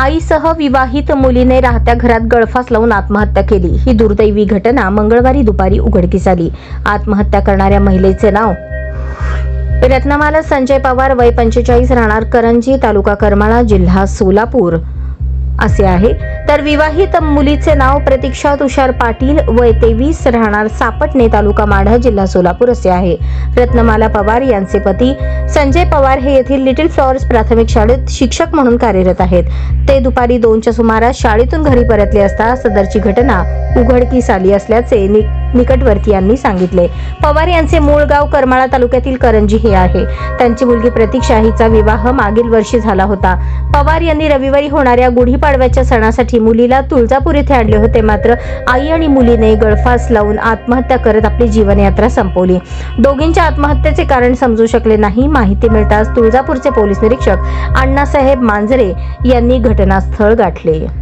आईसह विवाहित मुलीने राहत्या घरात गळफास लावून आत्महत्या केली. ही दुर्दैवी घटना मंगळवारी दुपारी उघडकीस आली. आत्महत्या करणाऱ्या महिलेचे नाव? रत्नमाला संजय पवार वय पंचेचाळीस राहणार करंजी तालुका करमाळा जिल्हा सोलापूर. असे आहे. तर विवाहित मुलीचे नाव प्रतीक्षा तुषार पाटील वय तेवीस राहणार सापटणे तालुका माढा जिल्हा सोलापूर असे आहे. रत्नमाला पवार यांचे पती संजय पवार हे येथील लिटिल फ्लॉवर्स प्राथमिक शाळेत शिक्षक म्हणून कार्यरत आहेत. ते दुपारी दोनच्या सुमारास शाळेतून घरी परतले असता सदरची घटना उघडकीस आली असल्याचे निकटवर्तीयांनी सांगितले. पवार यांचे मूळ गाव करमाळा तालुक्यातील करंजी हे आहे. त्यांची मुलगी प्रतीक्षा हिचा विवाह मागील वर्षी झाला होता. पवार यांनी रविवारी होणाऱ्या गुढीपाडव्याच्या सणासाठी मुलीला तुळजापूर येथे आणले होते. मात्र आई आणि मुलीने गळफास लावून आत्महत्या करत आपली जीवनयात्रा संपवली. दोघींच्या आत्महत्येचे कारण समजू शकले नाही. माहिती मिळताच तुळजापूरचे पोलीस निरीक्षक अण्णासाहेब मांजरे यांनी घटनास्थळ गाठले.